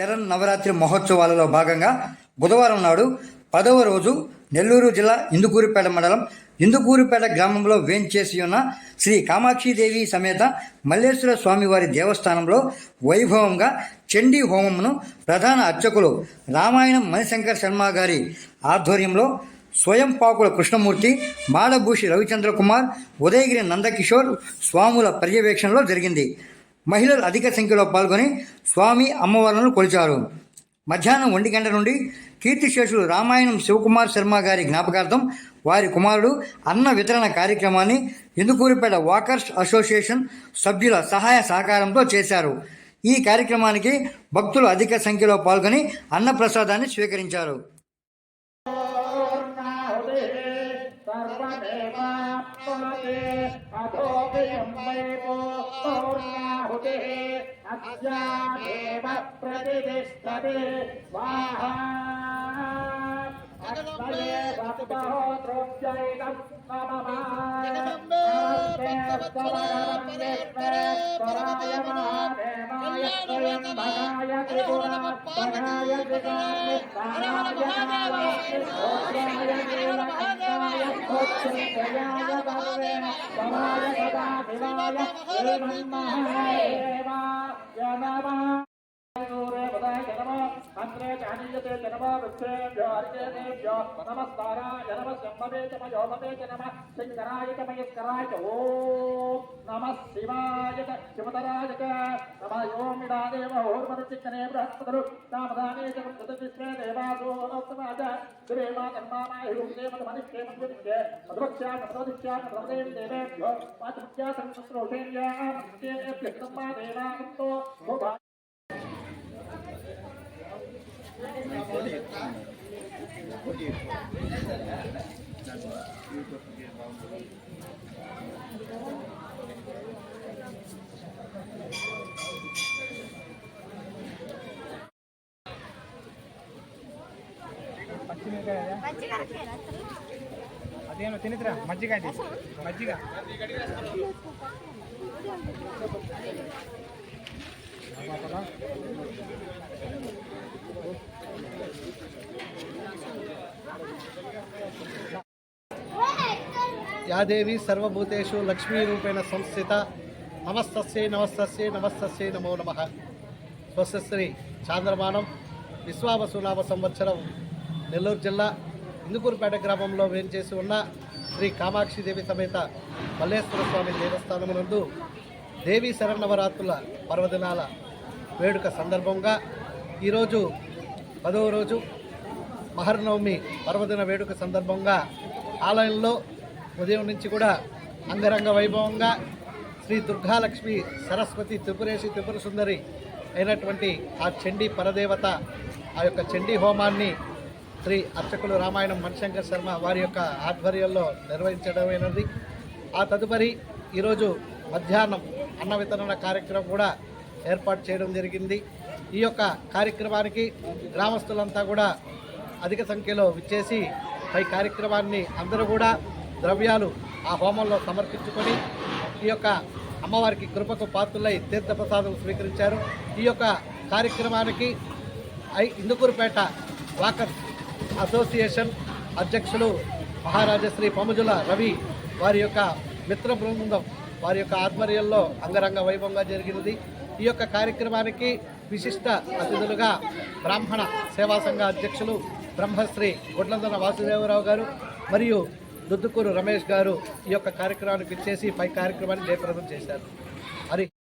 శరణ్ నవరాత్రి మహోత్సవాలలో భాగంగా బుధవారం నాడు పదవ రోజు నెల్లూరు జిల్లా ఇందుకూరుపేట మండలం ఇందుకూరుపేట గ్రామంలో వేంచేసి ఉన్న శ్రీ కామాక్షిదేవి సమేత మల్లేశ్వర స్వామివారి దేవస్థానంలో వైభవంగా చండీ హోమమును ప్రధాన అర్చకులు రామాయణం మణిశంకర్ శర్మ గారి ఆధ్వర్యంలో స్వయం పాకుల కృష్ణమూర్తి మాడభూషి రవిచంద్ర కుమార్ ఉదయగిరి నందకిషోర్ స్వాముల పర్యవేక్షణలో జరిగింది. మహిళలు అధిక సంఖ్యలో పాల్గొని స్వామి అమ్మవార్లను కొలిచారు. మధ్యాహ్నం ఒంటి గంట నుండి కీర్తిశేషులు రామాయణం శివకుమార్ శర్మ గారి జ్ఞాపకార్థం వారి కుమారుడు అన్న వితరణ కార్యక్రమాన్ని ఇందుకూరిపేట వాకర్స్ అసోసియేషన్ సభ్యుల సహాయ సహకారంతో చేశారు. ఈ కార్యక్రమానికి భక్తులు అధిక సంఖ్యలో పాల్గొని అన్నప్రసాదాన్ని స్వీకరించారు. सर्वदेवाप्नुते अधोऽयं वैभो पौर्णाहुतिः अस्यादेव प्रतिष्ठते स्वाहा अग्नये भक्तहोत्रोच्चैकं नमः మహాదేవ ఆంధ్రే చానీయతే జనమ వృక్షేభ్యో అరికేభ్యో నమస్కారాయ నమ శంభవే తమ యోమవే నమ శంకరాయ తమయస్కరాయ ఓ నమ శివాయ శివతరాయ నమ యోమిడాదేవ ఓర్వరుచిక్కనే బృహస్పతులు నామదానే జగత్కృతవిశ్వే దేవాసోనోత్తమాజ దేవా కర్మామాయ హృదేమ మనిష్యేమ జ్యోతిష్యే మధువక్ష్యా మధువదిష్యా మధువదేవి దేవేభ్యో మాతృక్ష్యా సంస్రోషేభ్యా మృత్యేభ్య దేవాంతో అదేమో తినిద్రా మజ్జిగ అది. మజ్జిగ. యాదేవి సర్వభూతేషు లక్ష్మీరూపేణ సంస్థిత నమస్తస్యే నమస్తస్యే నమస్తస్యే నమో నమ. స్వస్త్రీ చాంద్రమానం విశ్వావసునామ సంవత్సరం నెల్లూరు జిల్లా ఇందుకూరుపేట గ్రామంలో వేంచేసి ఉన్న శ్రీ కామాక్షిదేవి సమేత మల్లేశ్వర స్వామి దేవస్థానమునందు దేవీ శరణవరాత్రుల పర్వదినాల వేడుక సందర్భంగా ఈరోజు పదవ రోజు మహర్నవమి పర్వదిన వేడుక సందర్భంగా ఆలయంలో ఉదయం నుంచి కూడా అంగరంగ వైభవంగా శ్రీ దుర్గాలక్ష్మి సరస్వతి త్రిపురేశి త్రిపుర సుందరి అయినటువంటి ఆ చండీ పరదేవత ఆ యొక్క చండీ హోమాన్ని శ్రీ అర్చకులు రామాయణం మణిశంకర్ శర్మ వారి యొక్క ఆధ్వర్యంలో నిర్వహించడమైనది ఆ తదుపరి ఈరోజు మధ్యాహ్నం అన్న వితరణ కార్యక్రమం కూడా ఏర్పాటు చేయడం జరిగింది. ఈ యొక్క కార్యక్రమానికి గ్రామస్తులంతా కూడా అధిక సంఖ్యలో విచ్చేసి పై కార్యక్రమాన్ని అందరూ కూడా ద్రవ్యాలు ఆ హోమంలో సమర్పించుకొని ఈ యొక్క అమ్మవారికి కృపకు పాత్రులై తీర్థప్రసాదం స్వీకరించారు. ఈ యొక్క కార్యక్రమానికి ఐ ఇందుకూరుపేట వాకర్ అసోసియేషన్ అధ్యక్షులు మహారాజశ్రీ పముజుల రవి వారి యొక్క మిత్ర బృందం వారి యొక్క ఆధ్వర్యంలో అంగరంగ వైభవంగా జరిగినది. ఈ యొక్క కార్యక్రమానికి విశిష్ట అతిథులుగా బ్రాహ్మణ సేవా సంఘ అధ్యక్షులు బ్రహ్మశ్రీ గుడ్లందన వాసుదేవరావు గారు మరియు దుద్దుకూరు రమేష్ గారు ఈ యొక్క కార్యక్రమానికి ఇచ్చేసి పై కార్యక్రమాన్ని జయప్రదం చేశారు.